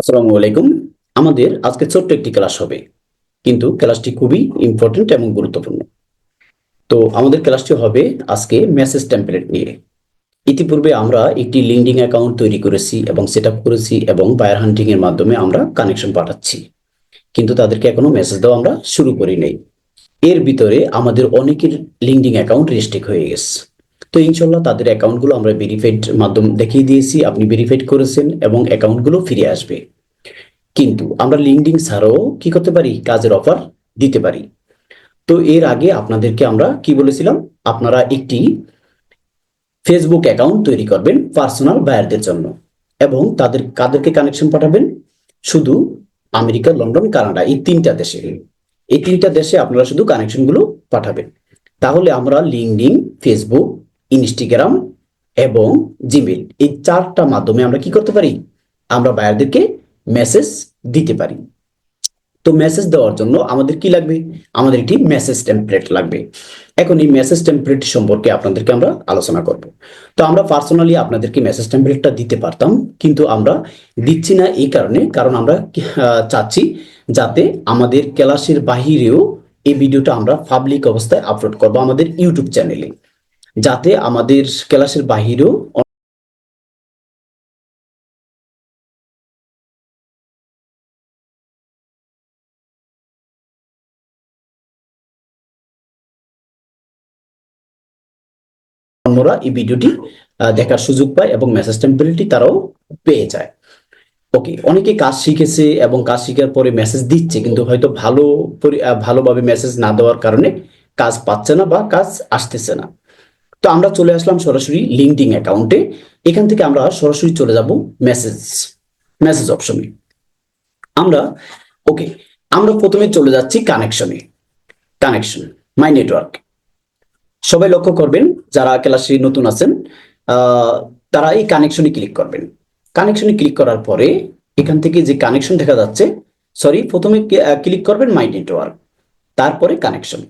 আসসালামু আলাইকুম। আমাদের আজকে ছোট্ট একটি ক্লাস হবে। কিন্তু ক্লাসটি খুবই ইম্পর্টেন্ট এবং গুরুত্বপূর্ণ। তো আমাদের ক্লাসটি হবে আজকে মেসেজ টেমপ্লেট নিয়ে। ইতিপূর্বে আমরা একটি লিঙ্কডিং অ্যাকাউন্ট তৈরি করেছি এবং সেট করেছি এবং বায়ার হান্টিং এর মাধ্যমে আমরা কানেকশন পাঠাচ্ছি। কিন্তু তাদেরকে এখনও মেসেজ দেওয়া আমরা শুরু করি নাই। এর ভিতরে আমাদের অনেকের লিঙ্কডিং অ্যাকাউন্ট রেস্ট্রিক হয়ে গেছে। তো ইনশাল্লাহ তাদের অ্যাকাউন্টগুলো আমরা ভেরিফাইড মাধ্যম দেখিয়ে দিয়েছি। আপনি ভেরিফাইড করেছেন এবং অ্যাকাউন্টগুলো ফিরে আসবে। কিন্তু আমরা লিঙ্কডিং ছাড়াও কি করতে পারি? কাজের অফার দিতে পারি। তো এর আগে আপনাদেরকে আমরা কি বলেছিলাম? আপনারা একটি ফেসবুক অ্যাকাউন্ট তৈরি করবেন পার্সোনাল বায়ারদের জন্য এবং তাদের, কাদেরকে কানেকশন পাঠাবেন। শুধু আমেরিকা, লন্ডন, কানাডা এই তিনটা দেশে। এই তিনটা দেশে আপনারা শুধু কানেকশনগুলো পাঠাবেন। তাহলে আমরা লিঙ্কডিন, ফেসবুক ইনস্টাগ্রাম এবং জিমেল এই চারটা মাধ্যমে আমরা কি করতে পারি? আমরা বায়ারদেরকে মেসেজ দিতে পারি। তো মেসেজ দেওয়ার জন্য আমাদের কি লাগবে? আমাদের একটি মেসেজ টেমপ্লেট লাগবে। এখন এই মেসেজ টেমপ্লেট সম্পর্কে আপনাদেরকে আমরা আলোচনা করব। তো আমরা পার্সোনালি আপনাদেরকে মেসেজ টেমপ্লেটটা দিতে পারতাম, কিন্তু আমরা দিচ্ছি না এই কারণে, কারণ আমরা চাচ্ছি যাতে আমাদের ক্লাসের বাহিরেও এই ভিডিওটা আমরা পাবলিক অবস্থায় আপলোড করব আমাদের ইউটিউব চ্যানেলে যাতে আমাদের ক্লাসের বাহিরেও অন্যরা এই ভিডিওটি দেখার সুযোগ পায় এবং মেসেজ টেম্পলেটি তারাও পেয়ে যায়। ওকে অনেকে কাজ শিখেছে এবং কাজ শিখার পরে মেসেজ দিচ্ছে, কিন্তু হয়তো ভালো ভালোভাবে মেসেজ না দেওয়ার কারণে কাজ পাচ্ছে না বা কাজ আসতেছে না। তো আমরা চলে আসলাম সরাসরি লিঙ্কডিং অ্যাকাউন্টে এখান থেকে আমরা সরাসরি চলে যাব মেসেজ মেসেজ অপশনে আমরা ওকে আমরা প্রথমে চলে যাচ্ছি কানেকশনে কানেকশন মাই নেটওয়ার্ক সবাই লক্ষ্য করবেন, যারা ক্লাসে নতুন আছেন তারা এই কানেকশনে ক্লিক করবেন। কানেকশনে ক্লিক করার পরে এখান থেকে যে কানেকশন দেখা যাচ্ছে সরি প্রথমে ক্লিক করবেন মাই নেটওয়ার্ক তারপরে কানেকশন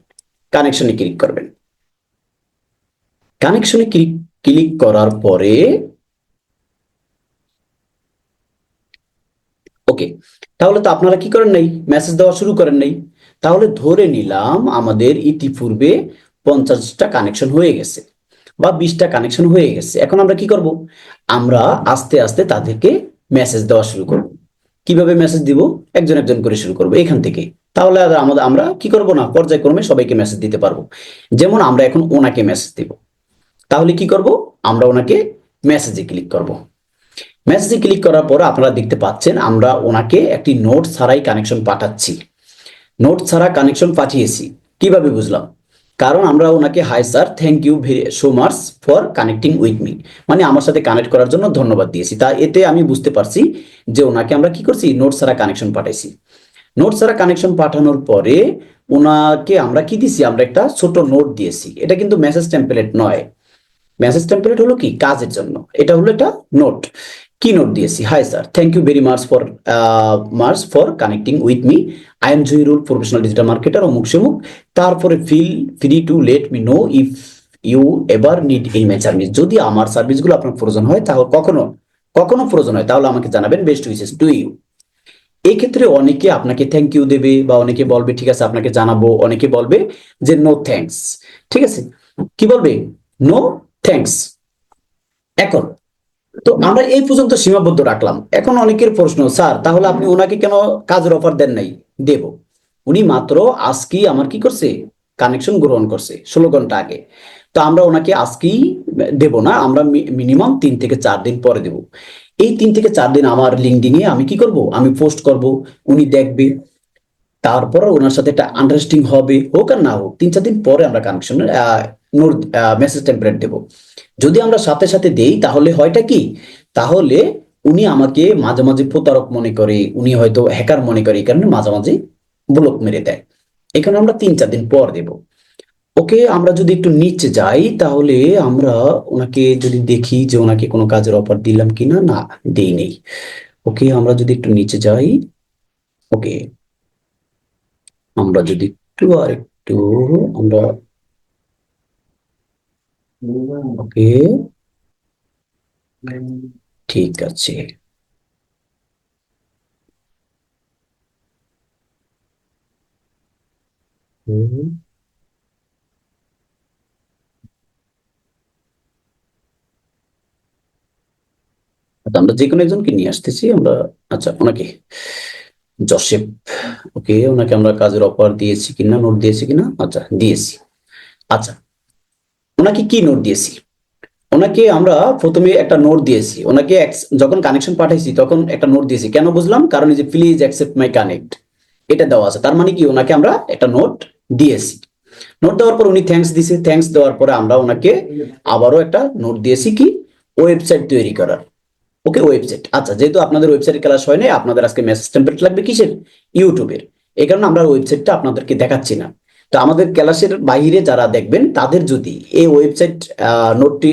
কানেকশনে ক্লিক করবেন। কানেকশনে ক্লিক করার পরে ওকে তাহলে তো আপনারা কি করেন নাই? মেসেজ দেওয়া শুরু করেন নাই। তাহলে ধরে নিলাম আমাদের ইতিপূর্বে পঞ্চাশটা কানেকশন হয়ে গেছে বা বিশটা কানেকশন হয়ে গেছে। এখন আমরা কি করব? আমরা আস্তে আস্তে তাদেরকে মেসেজ দেওয়া শুরু করব। কীভাবে মেসেজ দিব? একজন একজন করে শুরু করব এখান থেকে। তাহলে আমাদের, আমরা কি করব না? পর্যায়ক্রমে সবাইকে মেসেজ দিতে পারব। যেমন আমরা এখন ওনাকে মেসেজ দিব। তাহলে কি করব? আমরা ওনাকে মেসেজে ক্লিক করব। মেসেজে ক্লিক করার পর আপনারা দেখতে পাচ্ছেন, আমরা ওনাকে একটি নোট ছাড়াই কানেকশন পাঠাচ্ছি। নোট ছাড়া কানেকশন পাঠিয়েছি। কীভাবে বুঝলাম? কারণ আমরা ওনাকে hi sir thank you very so much for connecting with me মানে আমার সাথে কানেক্ট করার জন্য ধন্যবাদ দিয়েছি। তা এতে আমি বুঝতে পারছি যে ওনাকে আমরা কি করছি? নোট ছাড়া কানেকশন পাঠাইছি। নোট ছাড়া কানেকশন পাঠানোর পরে ওনাকে আমরা কি দিছি? আমরা একটা ছোট নোট দিয়েছি। এটা কিন্তু মেসেজ টেম্পলেট নয়। মেসেজ টেম্পলেট হলো কি? কাজের জন্য। এটা হলো একটা নোট কি নোট দিয়েছি? Hi sir thank you very much for much for connecting with me I am Zahirul professional digital marketer অমুক সেমুক তারপরে feel free to let me know if you ever need এই মাই সার্ভিস যদি আমার সার্ভিসগুলো আপনার প্রয়োজন হয়, তাহলে কখনো কখনো প্রয়োজন হয়, তাহলে আমাকে জানাবেন। বেস্ট উইসেস টু ইউ এই ক্ষেত্রে অনেকে আপনাকে থ্যাংক ইউ দেবে বা অনেকে বলবে, ঠিক আছে, আপনাকে জানাব। অনেকে বলবে যে নো থ্যাঙ্কস ঠিক আছে? কি বলবে? নো থ্যাঙ্কস এখন, তো আমরা এই পর্যন্ত সীমাবদ্ধ রাখলাম। এখন অনেকের প্রশ্ন, স্যার, তাহলে আপনি ওনাকে কেন কাজের অফার দেন নাই? দেব। উনি মাত্র আজকেই আমার কি করছে? কানেকশন গ্রহণ করছে, ষোলো ঘণ্টা আগে। তো আমরা ওনাকে আজকেই দেব না, আমরা মিনিমাম তিন থেকে চার দিন পরে দেব। এই তিন থেকে চার দিন আমার লিঙ্কডিং এ আমি কি করব? আমি পোস্ট করব, উনি দেখবে। তারপর ওনার সাথে একটা আন্ডারস্ট্যান্ডিং হবে হোক আর না হোক, তিন চার দিন পরে আমরা কানেকশন নোট মেসেজ টেম্পলেট দেব। যদি আমরা সাথে সাথে দেই, তাহলে হয়টা কি? তাহলে উনি আমাকে মাঝে মাঝে প্রতারক মনে করে, উনি হয়তো হ্যাকার মনে করে, এই কারণে মাঝে মাঝে ব্লক মেরে দেয়। এখানে আমরা তিন চার দিন পর দেব। ওকে, আমরা যদি একটু নিচে যাই, তাহলে আমরা ওনাকে যদি দেখি যে ওনাকে কোনো কাজের অফার দিলাম কিনা, না, দেই নেই। ওকে, আমরা যদি একটু নিচে যাই, ওকে আমরা যদি একটু আর একটু আমরা ওকে। ঠিক আছে। আচ্ছা, আমরা যে কোনো একজনকে নিয়ে আসতেছি, আমরা আচ্ছা ওনাকে। জসেফ, ওকে, ওনাকে আমরা কাজের অফার দিয়েছি কিনা, নোট দিয়েছি কিনা? আচ্ছা দিয়েছি। আচ্ছা ওনাকে কি নোট দিয়েছি? ওনাকে আমরা প্রথমে একটা নোট দিয়েছি। ওনাকে যখন কানেকশন পাঠাইছি, তখন একটা নোট দিয়েছি। কেন বুঝলাম? কারণ যে প্লিজ অ্যাকসেপ্ট মাই কানেক্ট, এটা দেওয়া আছে। তার মানে কি? ওনাকে আমরা একটা নোট দিয়েছি। নোট দেওয়ার পর উনি থ্যাঙ্কস দিয়েছে থ্যাঙ্কস দেওয়ার পরে আমরা ওনাকে আবারও একটা নোট দিয়েছি কি? ওয়েবসাইট তৈরি করার। ওকে ওয়েবসাইট আচ্ছা যেহেতু আপনাদের ওয়েবসাইট ক্লাস হয় নাই আপনাদের আজকে মেসেজ টেমপ্লেট লাগবে কিসের? ইউটিউবের এই কারণে আমরা ওয়েবসাইটটা আপনাদেরকে দেখাচ্ছি না। তো আমাদের ক্লাসের বাইরে যারা দেখবেন, তাদের যদি এই ওয়েবসাইট নোটটি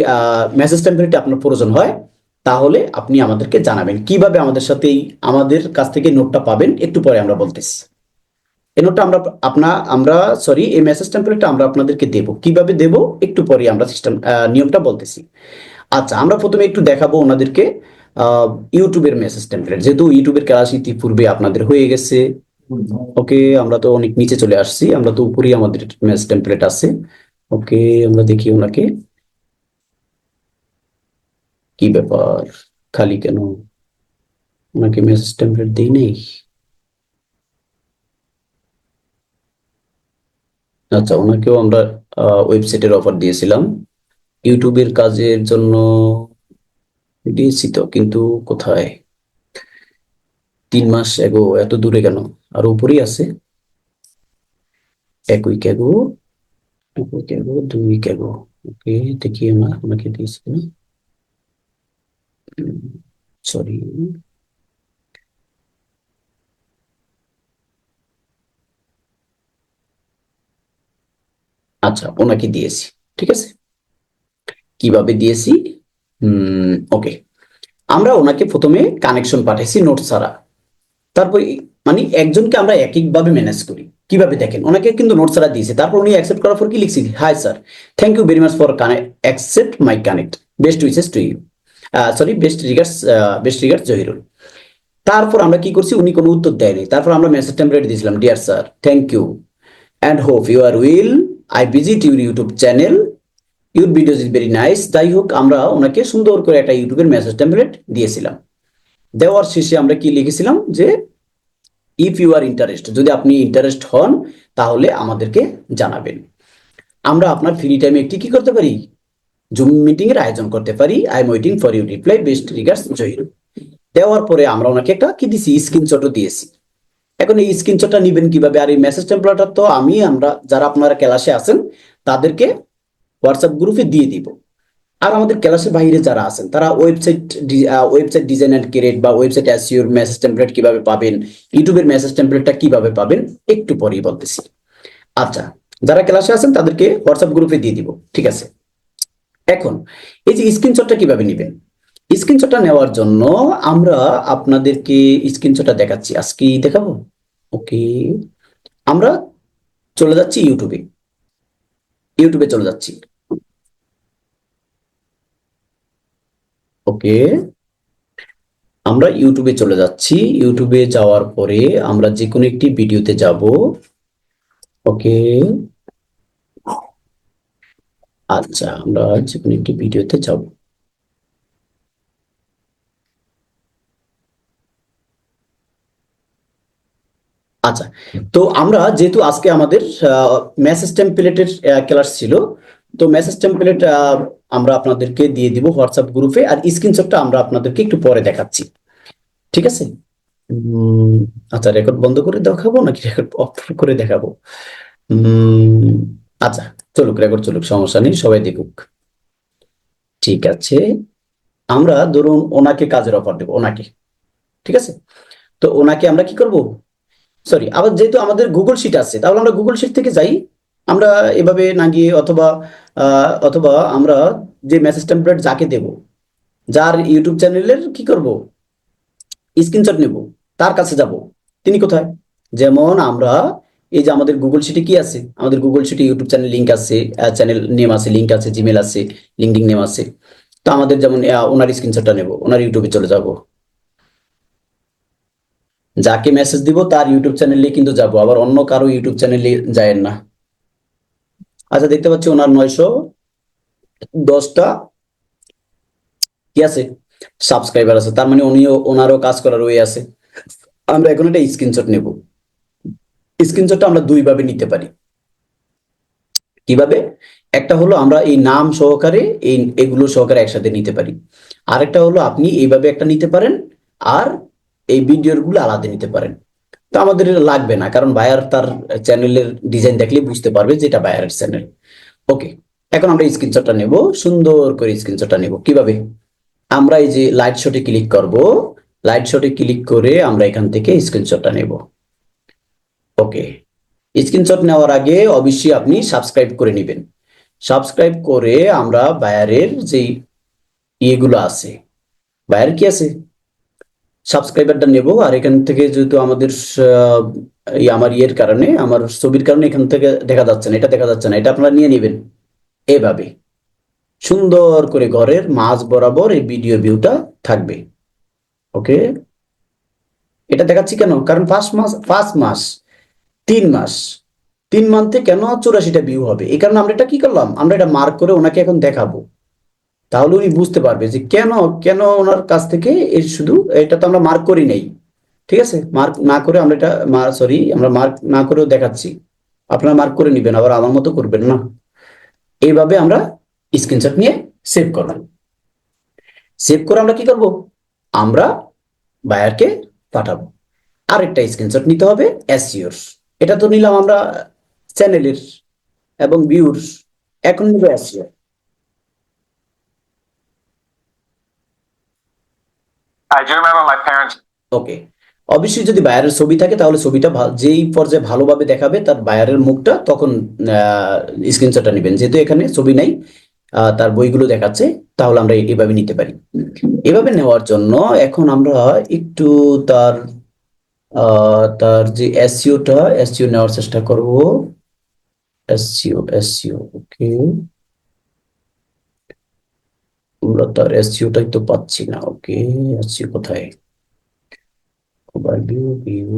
মেসেজ টেমপ্লেটটি আপনার প্রয়োজন হয়, তাহলে আপনি আমাদেরকে জানাবেন। কীভাবে আমাদের সাথে আমাদের কাছ থেকে নোটটা পাবেন, একটু পরে আমরা বলতেছি। এই নোটটা আমরা, আপনা, আমরা সরি এই মেসেজ টেমপ্লেটটা আমরা আপনাদেরকে দেব। কীভাবে দেব, একটু পরে আমরা সিস্টেম নিয়মটা বলতেছি। আচ্ছা আমরা প্রথমে একটু দেখাবো ওনাদেরকে। ইউটিউবের মেসেজ টেমপ্লেট যেহেতু ইউটিউবের ক্লাস ইতিপূর্বে আপনাদের হয়ে গেছে। ওকে, আমরা তো অনেক নিচে চলে আসছি। আমরা তো উপরেই আমাদের মেসেজ টেমপ্লেট আছে। ওকে, আমরা দেখি ওনাকে। কি ব্যাপার? খালি কেন? ওনাকে মেসেজ টেমপ্লেট দেই নেই? আচ্ছা ওনাকেও আমরা ওয়েবসাইটের অফার দিয়েছিলাম। ইউটিউবের কাজের জন্য দিয়েছি তো কিন্তু কোথায়? তিন মাস এগো, এত দূরে কেন? আর উপরেই আছে। এক উইক এগো এক উইক এগো দুই উইক এগো ওকে, দেখি ওনাকে দিয়েছি সরি আচ্ছা ওনাকে দিয়েছি, ঠিক আছে? কীভাবে দিয়েছি? ওকে আমরা ওনাকে প্রথমে কানেকশন পাঠাইছি নোট ছাড়া। তারপর মানে একজনকে আমরা এক একভাবে ম্যানেজ করি। কীভাবে দেখেন? ওনাকে কিন্তু নোট ছাড়া দিয়েছে। তারপর উনি অ্যাকসেপ্ট করার পর কি লিখছি? Hi sir thank you very much for accept my connect best wishes to you sorry best regards best regards Zahirul তারপর আমরা কি করছি? উনি কোনো উত্তর দেয়নি। তারপর আমরা মেসেজ টেম্পলেট দিয়েছিলাম dear sir thank you and hope you are will I visit your YouTube channel your videos is very nice যাই হোক, আমরা ওনাকে সুন্দর করে একটা ইউটিউবের মেসেজ টেম্পলেট দিয়েছিলাম। দেওয়ার শেষে আমরা কি লিখেছিলাম? যে ইফ ইউ আর ইন্টারেস্ট যদি আপনি ইন্টারেস্ট হন, তাহলে আমাদেরকে জানাবেন। আমরা আপনার ফ্রি টাইমে একটি কি করতে পারি? জুম মিটিং এর আয়োজন করতে পারি। I am waiting for you reply best regards Zahir দেওয়ার পরে আমরা ওনাকে একটা কি দিছি? স্ক্রিনশটও দিয়েছি। এখন এই স্ক্রিনশটটা নেবেন কীভাবে? আর এই মেসেজ টেম্পলেটটা তো আমি, আমরা যারা আপনারা ক্লাসে আছেন, তাদেরকে হোয়াটসঅ্যাপ গ্রুপে দিয়ে দিব। আর আমাদের ক্লাসের বাইরে যারা আছেন, তারা website website design and create বা ওয়েবসাইট এসইওর মেসেজ টেমপ্লেট কীভাবে পাবেন ইউটিউবের মেসেজ টেমপ্লেটটা কীভাবে পাবেন, একটু পরেই বলতেছি। আচ্ছা যারা ক্লাসে আছেন, তাদেরকে হোয়াটসঅ্যাপ গ্রুপে দিয়ে দিব, ঠিক আছে? এখন, এই যে স্ক্রিনশটটা কীভাবে নেবেন? স্ক্রিনশটটা নেওয়ার জন্য আমরা আপনাদেরকে স্ক্রিনশটটা দেখাচ্ছি। আজকেই দেখাবো? ওকে আমরা চলে যাচ্ছি ইউটিউবে ইউটিউবে চলে যাচ্ছি। ওকে। আমরা ইউটিউবে চলে যাচ্ছি। ইউটিউবে যাওয়ার পরে আমরা যে কোনো একটি ভিডিওতে যাব। ওকে। আচ্ছা আমরা যে কোনো একটি ভিডিওতে যাব। আচ্ছা তো আমরা যেহেতু আজকে আমাদের মেসেজ টেমপ্লেটের ক্লাস ছিল, তো মেসেজ টেমপ্লেট আমরা আপনাদেরকে দিয়ে দিব হোয়াটসঅ্যাপ গ্রুপে আর স্ক্রিনশটটা আমরা আপনাদেরকে একটু পরে দেখাচ্ছি। ঠিক আছে? আচ্ছা রেকর্ড বন্ধ করে দেখাবো নাকি রেকর্ড অফ করে দেখাবো? আচ্ছা চলুক রেকর্ড চলুক, সমস্যা নেই, সবাই দেখুক। ঠিক আছে, আমরা ধরুন ওনাকে কাজের অফার দেবো, ওনাকে। ঠিক আছে? তো ওনাকে আমরা কি করব? সরি আবার যেহেতু আমাদের গুগল শিট আছে, তাহলে আমরা গুগল শিট থেকে যাই। আমরা এভাবে না গিয়ে অথবা অথবা আমরা যে মেসেজ টেমপ্লেট যাকে দেব, যার ইউটিউব চ্যানেলের কি করব? স্ক্রিনশট নেব, তার কাছে যাব। তিনি কোথায়? যেমন আমরা এই যে আমাদের গুগল শিটে কি আছে? আমাদের গুগল শিটে ইউটিউব চ্যানেল লিঙ্ক আছে চ্যানেল নেম আছে লিঙ্ক আছে জিমেল আছে লিঙ্কডিন নেম আছে। তো আমাদের যেমন ওনার স্ক্রিনশটটা নেব, ওনার ইউটিউবে চলে যাব। যাকে মেসেজ দিব, তার ইউটিউব চ্যানেলে কিন্তু যাব, আবার অন্য কারও ইউটিউব চ্যানেলে যায় না। আচ্ছা দেখতে পাচ্ছি ওনার নয়শো দশটা কি আছে? সাবস্ক্রাইবার আছে। তার মানে উনিও, ওনারও কাজ করার ওয়ে আছে। আমরা এখন একটা স্ক্রিনশট নেব। স্ক্রিনশটটা আমরা দুই ভাবে নিতে পারি। কীভাবে? একটা হলো আমরা এই নাম সহকারে এই, এগুলো সহকারে একসাথে নিতে পারি। আরেকটা হলো আপনি এইভাবে একটা নিতে পারেন, আর এই ভিডিওরগুলো আলাদা নিতে পারেন। তো আমাদের এটা লাগবে না, কারণ বায়ার তার চ্যানেলের ডিজাইন দেখলে বুঝতে পারবে যে এটা বায়ারের চ্যানেল ওকে এখন আমরা স্ক্রিনশটটা নেব, সুন্দর করে স্ক্রিনশটটা নেব। কীভাবে? আমরা এই যে লাইট শটে ক্লিক করব লাইট শটে ক্লিক করে আমরা এখান থেকে স্ক্রিনশটটা নেব। ওকে স্ক্রিনশট নেওয়ার আগে অবশ্যই আপনি সাবস্ক্রাইব করে নেবেন। সাবস্ক্রাইব করে আমরা বায়ারের যে ইয়েগুলো আছে বায়ার কি আছে? সাবস্ক্রাইবারটা নেব, আর এখান থেকে যেহেতু আমাদের আমার ইয়ের কারণে, আমার ছবির কারণে এখান থেকে দেখা যাচ্ছে না, এটা দেখা যাচ্ছে না, এটা আপনারা নিয়ে নেবেন। এভাবে। সুন্দর করে ঘরের মাঝ বরাবর এই ভিডিও ভিউটা থাকবে। ওকে? এটা দেখাচ্ছি কেন? কারণ ফার্স্ট মাস ফার্স্ট মাস, তিন মাস। তিন মান্থে কেন চুরাশিটা ভিউ হবে? এই কারণে আমরা এটা কি করলাম? আমরা এটা মার্ক করে ওনাকে এখন দেখাবো। তাহলে উনি বুঝতে পারবে যে কেন কেন ওনার কাছ থেকে এই শুধু এটা তো আমরা মার্ক করি নাই। ঠিক আছে? মার্ক না করে আমরা এটা সরি আমরা মার্ক না করেও দেখাচ্ছি। আপনারা মার্ক করে নেবেন, আবার আমার মতো করবেন না। এইভাবে আমরা স্ক্রিনশট নিয়ে সেভ করলাম। সেভ করে আমরা কি করব? আমরা বায়ারকে পাঠাবো। আরেকটা স্ক্রিনশট নিতে হবে এসইওর এটা তো নিলাম আমরা চ্যানেলের এবং ভিউর এখন নিব SEO I do remember my parents okay অবশ্যই যদি বায়ারের ছবি থাকে, তাহলে ছবিটা যেই পর্যায়ে ভালোভাবে দেখাবে তার বায়ারের মুখটা, তখন স্ক্রিনশটটা নেবেন। যেহেতু এখানে ছবি নাই তার বইগুলো দেখাচ্ছে, তাহলে আমরা এভাবে নিতে পারি। এভাবে নেওয়ার জন্য এখন আমরা একটু তার তার যে এসইওটা এসইও নেওয়ার চেষ্টা করব। এসইও এসইও ওকে আমরা তার এসিওটাই তো পাচ্ছি না, ওকে? এসিও কোথায়? ওভারভিউ ভিউ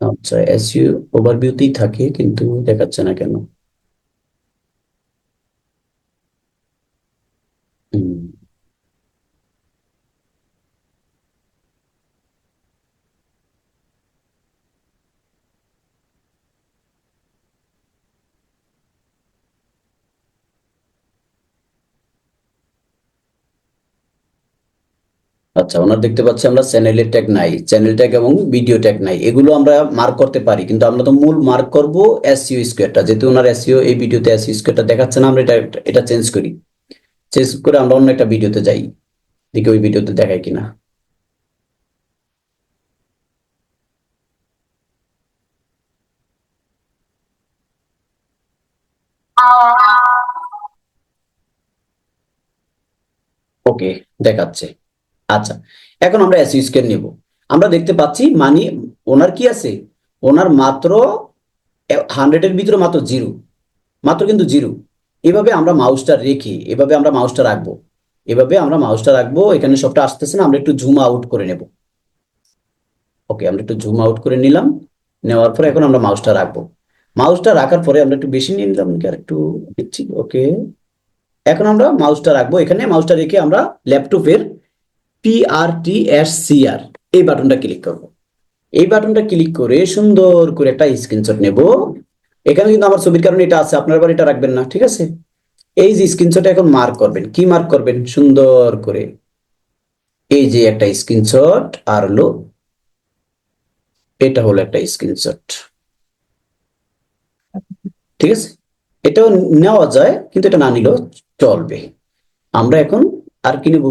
আচ্ছা এসিও ওভারভিউতেই থাকে, কিন্তু দেখাচ্ছে না কেন? আচ্ছা ওনার দেখতে পাচ্ছি আমরা চ্যানেলের ট্যাগ নাই চ্যানেল ট্যাগ এবং ভিডিও ট্যাগ নাই, এগুলো আমরা মার্ক করতে পারি, কিন্তু আমরা তো মূল মার্ক করব এসইও স্কোয়ারটা যেহেতু ওনার এসইও এই ভিডিওতে এসইও স্কোয়ারটা দেখাচ্ছে না, আমরা এটা এটা চেঞ্জ করি। চেঞ্জ করে আমরা অন্য একটা ভিডিওতে যাই, দেখি ওই ভিডিওতে দেখায় কিনা। ওকে দেখাচ্ছে। আচ্ছা এখন আমরা এসইও স্কোয়ার নিব। আমরা দেখতে পাচ্ছি মানি ওনার কি আছে? ওনার মাত্র হান্ড্রেডের ভিতরে মাত্র জিরো মাত্র কিন্তু জিরো এভাবে আমরা মাউসটা রেখে, এভাবে আমরা মাউসটা রাখব। এভাবে আমরা মাউসটা রাখব, এখানে সবটা আসতেছে না, আমরা একটু জুম আউট করে নেব। ওকে আমরা একটু জুম আউট করে নিলাম, নেওয়ার পরে এখন আমরা মাউসটা রাখব। মাউসটা রাখার পরে আমরা একটু বেশি নিয়ে নিলাম, আর একটু ওকে এখন আমরা মাউসটা রাখব, এখানে মাউসটা রেখে আমরা ল্যাপটপের পিআরটিএসসিআর এই বাটনটা ক্লিক করব। এই বাটনটা ক্লিক করে সুন্দর করে একটা স্ক্রিনশট নেব। এখানে কিন্তু আমার ছবির কারণে এটা আছে, আপনার আবার এটা রাখবেন না, ঠিক আছে? এই যে স্ক্রিনশট এখন মার্ক করবেন, কি মার্ক করবেন? সুন্দর করে। এই যে একটা স্ক্রিনশট আর হলো এটা হলো একটা স্ক্রিনশট ঠিক আছে? এটাও নেওয়া যায়, কিন্তু এটা না নিলেও চলবে। আমরা এখন আর কি নেব?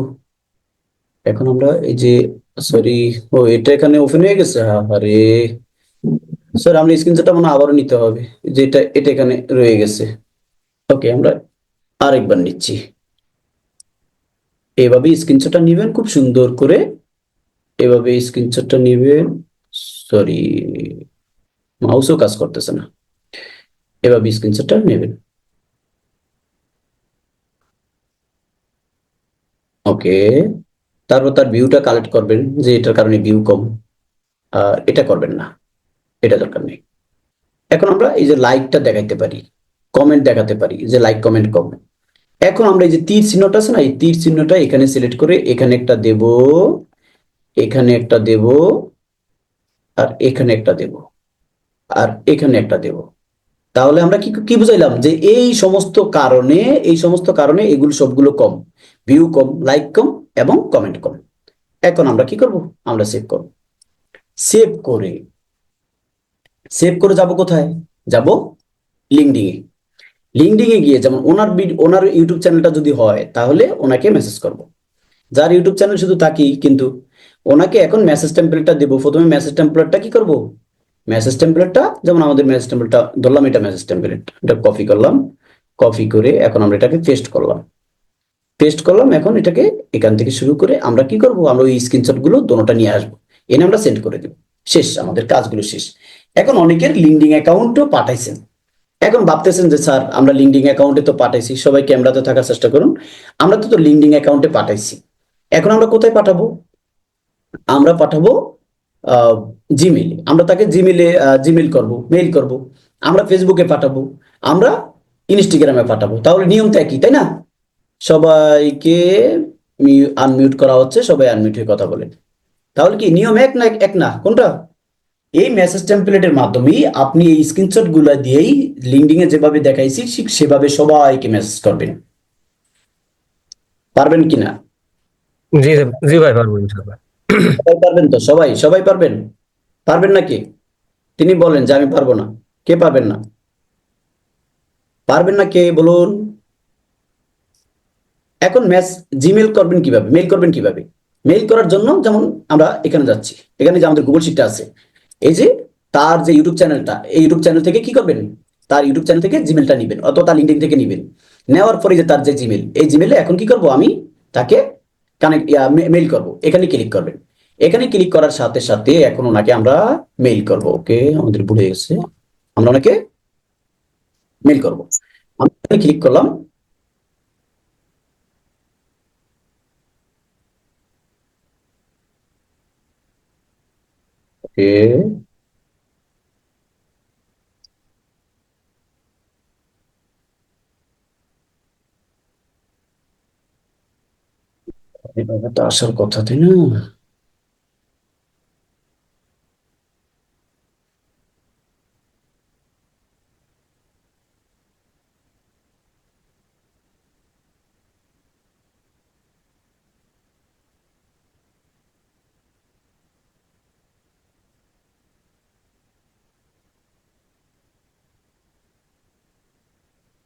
এখন আমরা এই যে সরি ও, এটা এখানে ওপেন হয়ে গেছে? আরে স্যার আমরা স্ক্রিনশটটা মনে আবারও নিতে হবে, যে এটা এটা এখানে রয়ে গেছে। ওকে আমরা আরেকবার নিচ্ছি। এভাবে স্ক্রিনশটটা নেবেন, খুব সুন্দর করে। এভাবে স্ক্রিনশটটা নেবেন। সরি মাউসও কাজ করতেছে না। এভাবে স্ক্রিনশটটা নেবেন। ওকে তারপর তার ভিউটা কালেক্ট করবেন যে এটার কারণে ভিউ কম এটা করবেন না, এটা দরকার নেই। এখন আমরা এই যে লাইকটা দেখাইতে পারি কমেন্ট দেখাতে পারি, যে লাইক কমেন্ট কমেন্ট এখন আমরা এই যে তীর চিহ্নটা আছে না, এই তীর চিহ্নটা এখানে সিলেক্ট করে এখানে একটা দেব, এখানে একটা দেব, আর এখানে একটা দেব, আর এখানে একটা দেব। তাহলে আমরা কি কি বুঝাইলাম? যে এই সমস্ত কারণে, এই সমস্ত কারণে এগুলো সবগুলো কম। ভিউ কম লাইক কম এবং কমেন্ট কম। এখন আমরা কি করব? আমরা সেভ করব। সেভ করে। সেভ করে যাব কোথায়? যাব লিঙ্কডিং এ লিঙ্কডিং এ গিয়ে যেমন ওনার ওনার ইউটিউব চ্যানেলটা যদি হয়, তাহলে ওনাকে মেসেজ করব। যার ইউটিউব চ্যানেল শুধু তাকেই, কিন্তু ওনাকে এখন মেসেজ টেমপ্লেটটা দেবো। প্রথমে মেসেজ টেমপ্লেটটা কি করব? মেসেজ টেম্পলেটটা, যেমন আমাদের মেসেজ টেমপ্লেটটা, ধরলাম এটা মেসেজ টেম্পলেট, এটা কপি করলাম কপি করে এখন আমরা এটাকে পেস্ট করলাম। পেস্ট করলাম, এখন এটাকে এখান থেকে শুরু করে আমরা কি করব? আমরা ওই স্ক্রিনশটগুলো দোনোটা নিয়ে আসব। এনে আমরা সেন্ড করে দেব। শেষ, আমাদের কাজগুলো শেষ। এখন অনেকের লিঙ্কডিং অ্যাকাউন্টও পাঠাইছেন। এখন ভাবতেছেন যে, স্যার, আমরা লিঙ্কডিং অ্যাকাউন্টে তো পাঠাইছি, সবাই ক্যামেরাতে থাকার চেষ্টা করুন। আমরা তো তো লিঙ্কডিং অ্যাকাউন্টে পাঠাইছি। এখন আমরা কোথায় পাঠাবো? আমরা পাঠাবো জিমেইল আমরা তাকে জিমেইলে জিমেইল করব মেইল করব, আমরা ফেসবুকে পাঠাবো, আমরা ইনস্টাগ্রামে পাঠাবো। তাহলে নিয়ম তো একই, তাই না? সবাইকে আনমিউট করা হচ্ছে, সবাই আনমিউট হয়ে কথা বলেন। তাহলে কি, নিয়ম এক না এক না? কোনটা? এই মেসেজ টেমপ্লেটের মাধ্যমেই আপনি এই স্ক্রিনশটগুলা দিয়েই লিঙ্কডিং এ যেভাবে দেখাইছি, ঠিক সেভাবে সবাইকে মেসেজ করবেন। পারবেন কিনা? জি জি ভাই, পারব ইনশাল্লাহ সবাই পারবেন তো? সবাই? সবাই পারবেন? পারবেন নাকি? তিনি বলেন যে আমি পারব না। কে পারবেন না? পারবেন না কে? বলুন। এখন মেস জিমেল করবেন কীভাবে? মেল করবেন কীভাবে? মেল করার জন্য যেমন আমরা এখানে যাচ্ছি। এখানে যে আমাদের গুগল শিটটা আছে। এই যে তার যে ইউটিউব চ্যানেলটা এই ইউটিউব চ্যানেল থেকে কি করবেন? তার ইউটিউব চ্যানেল থেকে জিমেলটা নিবেন, অথবা তার লিঙ্কডিন থেকে নিবেন। নেওয়ার পরে যে তার যে জিমেল এই জিমেলে এখন কি করব আমি? তাকে কানেক্ট মেল করব। এখানে ক্লিক করবেন। এখানে ক্লিক করার সাথে সাথে এখন ওনাকে আমরা মেইল করব ওকে আমাদের ভুলে গেছে। আমরা ওনাকে মেইল করব। আমি ক্লিক করলাম। ওকে আসার কথা তাই না?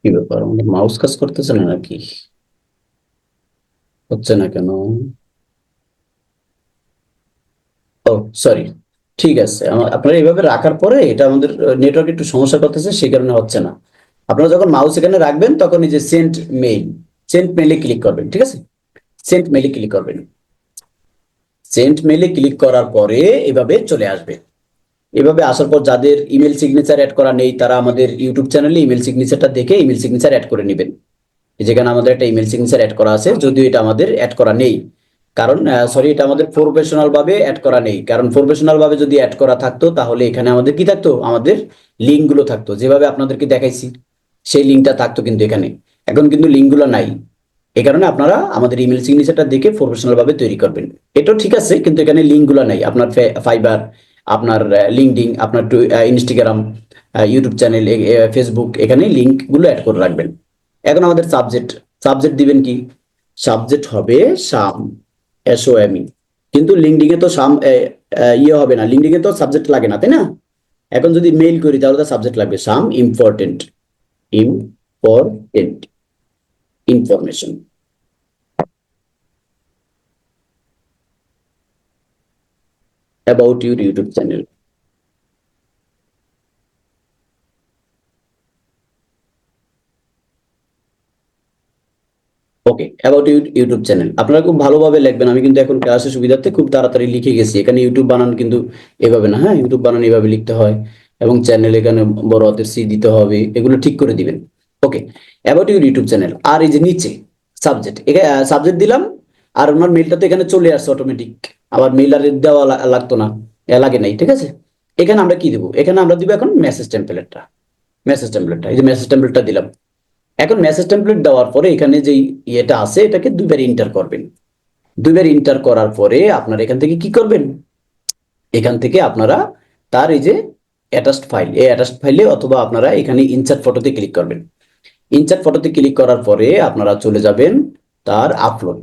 কি ব্যাপার? আমাদের মাউস কাজ করতেছে না নাকি? হচ্ছে না কেন? ও সরি ঠিক আছে। আপনারা এইভাবে রাখার পরে এটা আমাদের নেটওয়ার্ক একটু সমস্যা করতেছে, সেই কারণে হচ্ছে না। আপনারা যখন মাউস এখানে রাখবেন, তখন এই যে সেন্ট মেইল সেন্ট মেইলে ক্লিক করবেন, ঠিক আছে? সেন্ট মেইলে ক্লিক করবেন। সেন্ট মেইলে ক্লিক করার পরে এভাবে চলে আসবে। এভাবে আসার পর যাদের ইমেল সিগনেচার অ্যাড করা নেই, তারা আমাদের ইউটিউব চ্যানেলে ইমেল সিগনেচারটা দেখে ইমেল সিগনেচার অ্যাড করে নেবেন। যেখানে আমাদের একটা ইমেল সিগনেচার অ্যাড করা আছে, যদিও এটা আমাদের অ্যাড করা নেই। কারণ সরি এটা আমাদের প্রফেশনাল ভাবে অ্যাড করা নেই। কারণ প্রফেশনাল ভাবে যদি অ্যাড করা থাকতো, তাহলে এখানে আমাদের কি থাকতো? আমাদের লিঙ্কগুলো থাকতো। যেভাবে আপনাদেরকে দেখাইছি, সেই লিঙ্কটা থাকতো কিন্তু এখানে। এখন কিন্তু লিঙ্কগুলো নাই। এই কারণে আপনারা আমাদের ইমেল সিগনেচারটা দেখে প্রফেশনাল ভাবে তৈরি করবেন। এটাও ঠিক আছে, কিন্তু এখানে লিঙ্কগুলো নাই। আপনার ফাইবার আপনার লিঙ্কডিং আপনার ইনস্টাগ্রাম ইউটিউব চ্যানেল ফেসবুক এখানে লিঙ্কগুলো অ্যাড করে রাখবেন। এখন আমাদের সাবজেক্ট সাবজেক্ট দিবেন কি? সাবজেক্ট হবে সাম এস ও এম ই কিন্তু লিঙ্কডিং এ তো সাম ইয়ে হবে না। লিঙ্কডিং এ তো সাবজেক্ট লাগে না, তাই না? এখন যদি মেইল করি, তাহলে তো সাবজেক্ট লাগবে। Some important important information about your YouTube channel. Okay about YouTube channel আপনারা খুব ভালোভাবে লিখবেন। আমি কিন্তু এখন ক্লাসের সুবিধার্থে খুব তাড়াতাড়ি লিখে গেছি। এখানে ইউটিউব বানান কিন্তু এভাবে না হ্যাঁ? ইউটিউব বানান এভাবে লিখতে হয় এবং চ্যানেল এখানে বড় হাতের সি দিতে হবে। এগুলো ঠিক করে দিবেন। Okay about your YouTube channel আর এই যে নিচে সাবজেক্ট এখানে সাবজেক্ট দিলাম, আর ওনার মেলটা তো এখানে চলে আসছে অটোমেটিক আবার মেল আর দেওয়া লাগতো না লাগে নাই, ঠিক আছে? এখানে আমরা কি দেবো? এখানে আমরা দিব এখন মেসেজ টেম্পলেটটা মেসেজ টেম্পলেটটা এই যে মেসেজ টেম্পলেটটা দিলাম। এখন মেসেজ টেম্পলেট দেওয়ার পরে এখানে যে ইয়েটা আছে, এটাকে দুইবার ইন্টার করবেন। দুইবার ইন্টার করার পরে আপনারা এখান থেকে কি করবেন? এখান থেকে আপনারা তার এই যে অ্যাটাচড ফাইল এই অ্যাটাচড ফাইলে অথবা আপনারা এখানে ইনসার্ট ফটোতে ক্লিক করবেন। ইনসার্ট ফটোতে ক্লিক করার পরে আপনারা চলে যাবেন তার আপলোড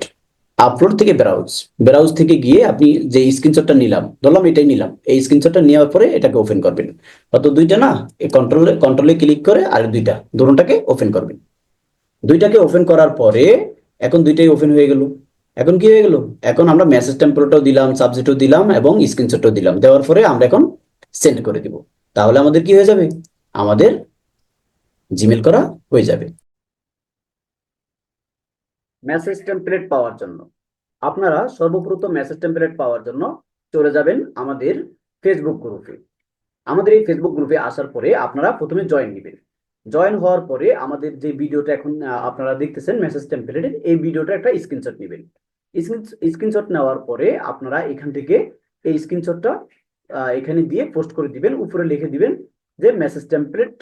আপলোড থেকে ব্রাউজ ব্রাউজ থেকে গিয়ে আপনি যে স্ক্রিনশটটা নিলাম, ধরলাম এটাই নিলাম। এই স্ক্রিনশটটা নেওয়ার পরে এটাকে ওপেন করবেন। অত দুইটা না? কন্ট্রোলে কন্ট্রোলে ক্লিক করে আর দুইটা, দুটোটাকে ওপেন করবেন। দুইটাকে ওপেন করার পরে এখন দুইটাই ওপেন হয়ে গেল। এখন কি হয়ে গেল? এখন আমরা মেসেজ টেম্পলেটও দিলাম সাবজেক্টও দিলাম এবং স্ক্রিনশটও দিলাম। দেওয়ার পরে আমরা এখন সেন্ড করে দিব। তাহলে আমাদের কি হয়ে যাবে? আমাদের জিমেল করা হয়ে যাবে। মেসেজ টেমপ্লেট পাওয়ার জন্য। আপনারা সর্বপ্রথম মেসেজ টেমপ্লেট পাওয়ার জন্য চলে যাবেন আমাদের ফেসবুক গ্রুপে আমাদের এই ফেসবুক গ্রুপে আসার পরে আপনারা প্রথমে জয়েন নেবেন। জয়েন হওয়ার পরে আমাদের যে ভিডিওটা এখন আপনারা দেখতেছেন মেসেজ টেমপ্লেটের এই ভিডিওটা একটা স্ক্রিনশট নেবেন। স্ক্রিনশট নেওয়ার পরে আপনারা এখান থেকে এই স্ক্রিনশটটা এখানে দিয়ে পোস্ট করে দিবেন। উপরে লিখে দিবেন যে message template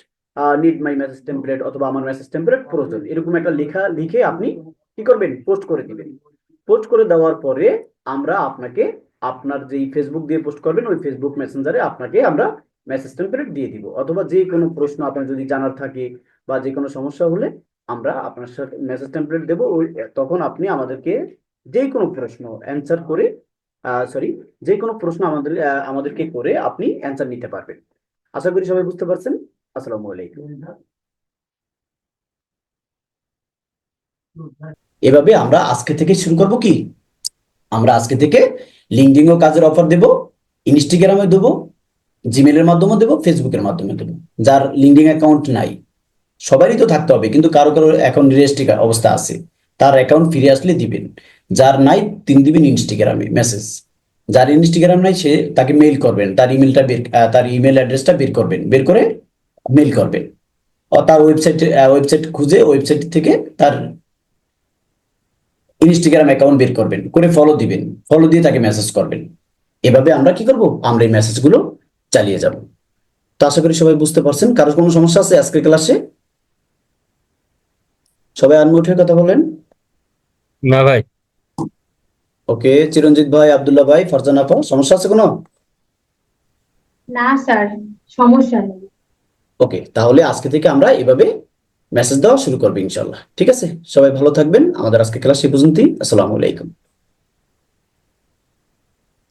need my message template অথবা আমার মেসেজ টেমপ্লেট প্রয়োজন। এরকম একটা লেখা, লিখে আপনি কি করবেন? পোস্ট করে দিবেন। পোস্ট করে দেওয়ার পরে আমরা আপনাকে, আপনার যেই ফেসবুক দিয়ে পোস্ট করবেন, ওই ফেসবুক মেসেঞ্জারে আপনাকে আমরা মেসেজ টেমপ্লেট দিয়ে দিব। অথবা যে কোনো প্রশ্ন আপনার যদি জানার থাকে বা যে কোনো সমস্যা হলে আমরা আপনার সাথে মেসেজ টেমপ্লেট দেবো। ওই, তখন আপনি আমাদেরকে যে কোনো প্রশ্ন অ্যান্সার করে সরি যে কোনো প্রশ্ন আমাদের আমাদেরকে করে আপনি অ্যান্সার নিতে পারবেন। আশা করি সবাই বুঝতে পারছেন। আসসালামু আলাইকুম। এভাবে আমরা আজকে থেকে শুরু করব কি? আমরা আজকে থেকে লিঙ্কডিন ও কাজের অফার দেব ইনস্টাগ্রামে দেবো জিমেলের মাধ্যমে দেবো ফেসবুকের মাধ্যমে দেবো। যার লিঙ্কডিন অ্যাকাউন্ট নাই, সবারই তো থাকতে হবে, কিন্তু কারও কারও এখন রেজিস্ট্রি অবস্থা আছে। তার অ্যাকাউন্ট ফিরে আসলে দিবেন। যার নাই, তিনি দিবেন ইনস্টাগ্রামে মেসেজ যার ইনস্টাগ্রাম নাই, সে তাকে মেইল করবেন, তার ইমেলটা বের তার ইমেল অ্যাড্রেসটা বের করবেন, বের করে মেইল করবেন। তার ওয়েবসাইট ওয়েবসাইট খুঁজে ওয়েবসাইট থেকে তার ইনস্টাগ্রাম অ্যাকাউন্ট বের করবেন করে ফলো দিবেন ফলো দিয়ে তাকে মেসেজ করবেন। এভাবে আমরা কি করব? আমরা এই মেসেজগুলো চালিয়ে যাব। তো আশা করি সবাই বুঝতে পারছেন। কারোর কোনো সমস্যা আছে আজকের ক্লাসে? সবাই আনমিউটের কথা বলেন। না ভাই। ওকে চিরঞ্জিত ভাই আব্দুল্লাহ ভাই ফারজানা আপা সমস্যা আছে কোনো? না স্যার সমস্যা নেই। ওকে তাহলে আজকে থেকে আমরা এভাবে মেসেজ দেওয়া শুরু করবে ইনশাল্লাহ ঠিক আছে? সবাই ভালো থাকবেন। আমাদের আজকে ক্লাস এই পর্যন্তই। আসসালামু আলাইকুম।